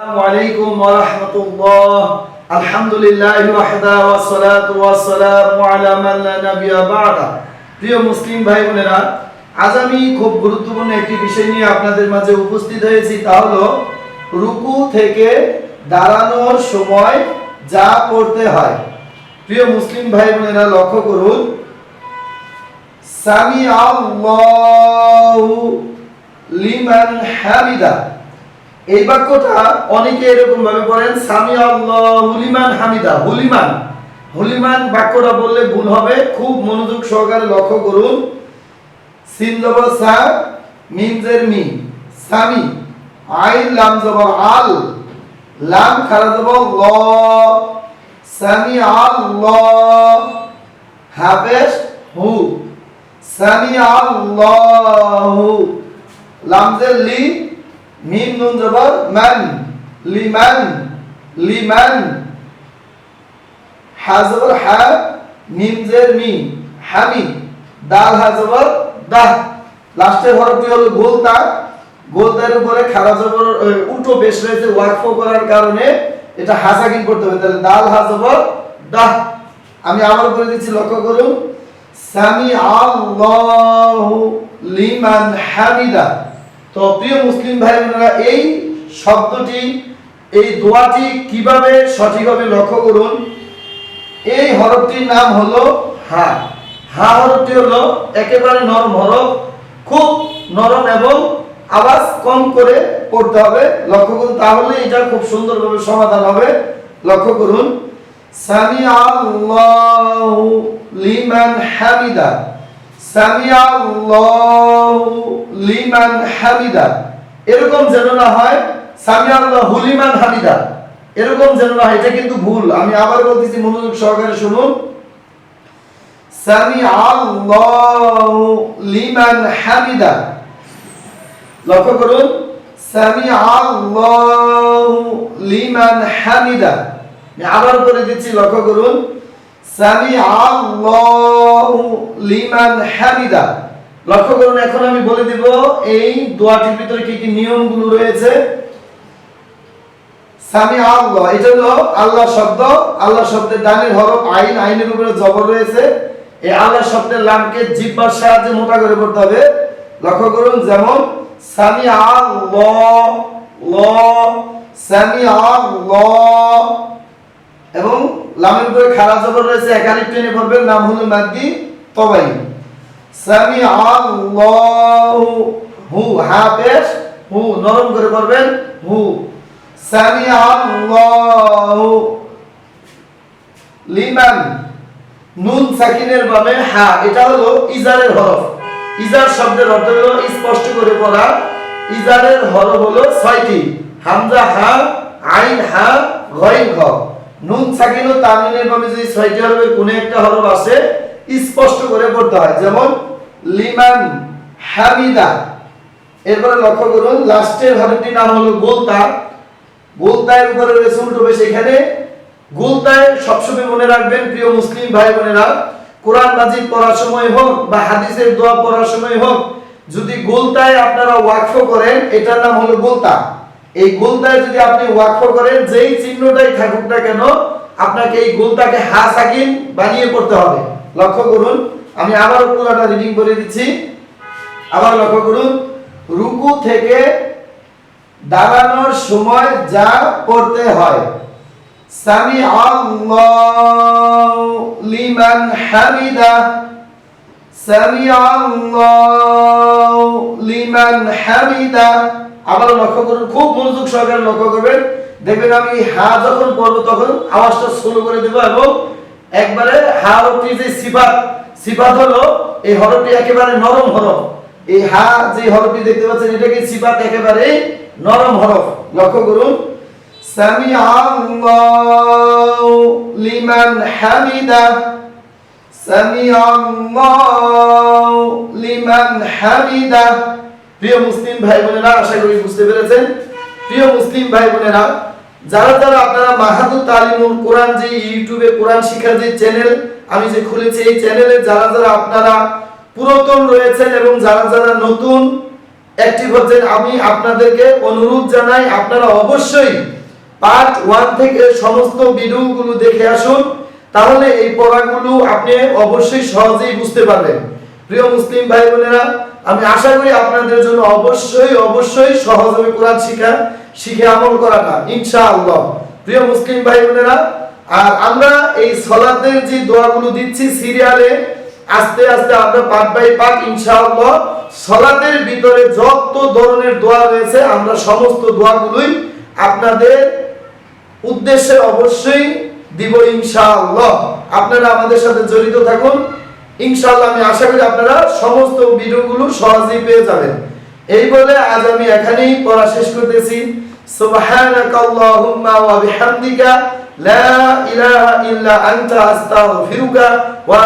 السلام عليكم ورحمة الله الحمد لله وحده والصلاة والسلام على من لا نبي بعده প্রিয় মুসলিম ভাই বোনেরা আজ আমি খুব গুরুত্বপূর্ণ একটি বিষয় নিয়ে আপনাদের মাঝে উপস্থিত হয়েছি তা হলো রুকু থেকে দাঁড়ানোর সময় যা করতে হয় প্রিয় মুসলিম ভাই বোনেরা লক্ষ্য করুন সামি আল্লাহু লিমান হামিদা এই বাক্যটা অনেকে এরকম ভাবে পড়েন সামি আল্লাহ হুলিমান হামিদা। হুলিমান। হুলিমান বাক্যটা বললে ভুল হবে। খুব মনোযোগ সহকারে লক্ষ্য করুন। সিন জবর সা মি। সামি, আইন লাম জবর আল। লাম খারা জবর ল। সামি আল্লাহ হাফেজ হু। সামি আল্লাহু লাম জের লি। মিম নুন জবর মান, লিমান লিমান। হা জবর হা, মিম জের মি, হামি। দাল হা জবর দাহ। লাস্টের হরফটি হলো গোলতা। গোলতার উপরে খাড়া জবর উল্টো বেশ রয়েছে ওয়াকফ করার কারণে এটা হাসাকিন করতে হবে। তাহলে দাল হা জবর দাহ। আমি আবার বলে দিচ্ছি, লক্ষ্য করুন। সামি আল্লাহু লিমান হামিদা। তো প্রিয় মুসলিম ভাই বোনেরা এই শব্দটি, এই দোয়াটি কীভাবে সঠিকভাবে লক্ষ্য করুন? এই হরফটির নাম হলো হা। হা হরফটি হলো একেবারে নরম হরফ, খুব নরম এবং আওয়াজ কম করে পড়তে হবে। লক্ষ্য করুন, তাহলে এটা খুব সুন্দরভাবে সমাধান হবে। লক্ষ্য করুন সামি আল্লাহু লিমান হামিদা। সামি আল্লাহু লিমান হামিদা। এরকম যেন না হয় সামি আল্লাহু লিমান হামিদা। এরকম যেন না হয়, এটা কিন্তু ভুল। আমি আবার বলতেছি, মনোযোগ সহকারে শুনুন। সামি আল্লাহু লিমান হামিদা। লক্ষ্য করুন সামি আল্লাহু লিমান হামিদা। আমি আবার করে দিচ্ছি, লক্ষ্য করুন। লক্ষ্য করুন, এখন আমি বলে দিব, এই দোয়াটির ভিতরে কি কি নিয়মগুলো রয়েছে? আল্লাহ এটা হলো আল্লাহ শব্দ আল্লাহ শব্দের ডানের হরফ, আইন, আইনের উপরে জবর রয়েছে। এই আল্লাহ শব্দের লামকে জিহ্বার সাহায্যে মোটা করে পড়তে হবে। লক্ষ্য করুন, যেমন সামি আল্লাহ ল সামি এবং লামের উপরে খাড়া জবর রয়েছে একালিপ টেনে পড়বেন, নাম হলো মাদ্দি তবাই সামি আল্লাহু হু, হা পেশ হু নরম করে পড়বেন, হু। সামি আল্লাহু লিমান, নুন সাকিনের বামে হা, এটা হলো ইজারের হরফ। ইজার শব্দের অর্থ হলো স্পষ্ট করে পড়া। ইজারের হরফ হলো ছয়টি, হামজা হা, আইন হা গইন খ। নুন সাকিন ও তানবিনের বামে যদি ছয়টি হরফের কোনো একটা হরফ আসে স্পষ্ট করে পড়তে হয়। যেমন, লিমান হামিদা। এরপরে লক্ষ্য করুন, লাস্টের হরফটির নাম হলো গোলতা। গোলতায়ের উপরে রয়েছে উল্টো বেশ এখানে। গোলতায় সবসময় মনে রাখবেন, প্রিয় মুসলিম ভাই বোনেরা, কোরআন মাজিদ পড়ার সময় হোক বা হাদিসের দোয়া পড়ার সময় হোক, যদি গোলতায় আপনারা ওয়াকফ করেন, এটার নাম হলো গোলতা। এই গোলতায় যদি আপনি ওয়াকফ করেন, যেই চিহ্নটাই থাকুক না কেন, আপনাকে এই গোলতাকে হা সাকিন বানিয়ে পড়তে হবে। লক্ষ্য করুন, আমি আবার পুরোটা রিডিং করে দিচ্ছি। আবার লক্ষ্য করুন, রুকু থেকে দাঁড়ানোর সময় যা পড়তে হয়। সামি আল্লাহু লিমান হামিদা। সামি আল্লাহু লিমান হামিদা। আবার লক্ষ্য করুন, খুব মনোযোগ সহকারে লক্ষ্য করবেন। দেখবেন আমি হা যখন পড়ব তখন আওয়াজটা স্লো করে দেবো এবং একবারে হা হরফটি যে সিফাত সিফাত হলো এই হরফটি একেবারে নরম হরফ। এই হা যে হরফটি দেখতে পাচ্ছেন, এটাকে সিফাত একেবারে নরম হরফ। লক্ষ্য করুন সামি আল্লাহু লিমান হামিদা সামি আল্লাহু লিমান হামিদা। প্রিয় মুসলিম ভাই বোনেরা আশা করি বুঝতে পেরেছেন। প্রিয় মুসলিম ভাই বোনেরা যারা যারা আপনারা মাহাদুর তালিমুল কোরআন যে ইউটিউবে কোরআন শিক্ষার যে চ্যানেল, আমি যে খুলেছি, এই চ্যানেলে যারা যারা আপনারা পুরাতন রয়েছেন এবং যারা যারা নতুন অ্যাক্টিভ হচ্ছেন আমি আপনাদেরকে অনুরোধ জানাই, আপনারা অবশ্যই পার্ট ওয়ান থেকে সমস্ত ভিডিওগুলো দেখে আসুন, তাহলে এই পড়াগুলো আপনি অবশ্যই সহজেই বুঝতে পারবেন। প্রিয় মুসলিম ভাই বোনেরা আমি আশা করি আপনাদের জন্য অবশ্যই অবশ্যই সহজ হবে কোরআন শিখা, শিখে আমল করাটা ইনশাআল্লাহ। প্রিয় মুসলিম ভাই বোনেরা আর আমরা এই সলাতের যে দোয়াগুলো দিচ্ছি সিরিয়ালে, আস্তে আস্তে আমরা পার্ট বাই পার্ট ইনশাআল্লাহ, সলাতের ভিতরে যত ধরনের দোয়া রয়েছে, আমরা সমস্ত দোয়াগুলোই আপনাদের উদ্দেশ্যে অবশ্যই দিব ইনশাআল্লাহ। আপনারা আমাদের সাথে জড়িত থাকুন। ইনশাআল্লাহ আমি আশা করি আপনারা সমস্ত ভিডিওগুলো সহজেই পেয়ে যাবেন। এই বলে আজ আমি এখানেই পড়া শেষ করতেছি। সুবহানাকা আল্লাহুম্মা ওয়া বিহামদিকা লা ইলাহা ইল্লা আনতা আস্তাগফিরুকা ওয়া